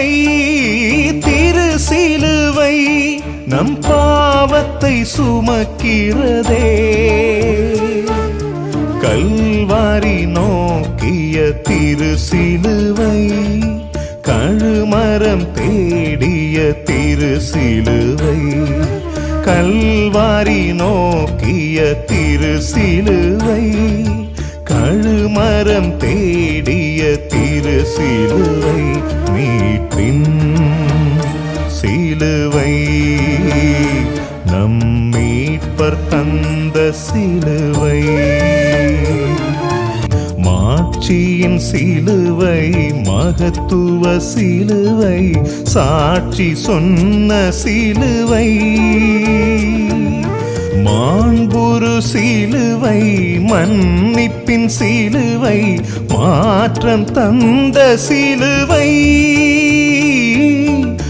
சிலுவை திரு சிலுவை நம் பாவத்தை சுமக்கிறதே. கல்வாரி நோக்கிய திரு சிலுவை கழுமரம் தேடிய திரு சிலுவை. கல்வாரி நோக்கிய திரு சிலுவை மரம் தேடிய திரு சிலுவை மீட்பின் சிலுவை. நம் மீட்பர் தந்த சிலுவை. மாட்சியின் சிலுவை மகத்துவ சிலுவை சாட்சி சொன்ன சிலுவை. சிலுவை மன்னிப்பின் சிலுவை மாற்றம் தந்த சிலுவை.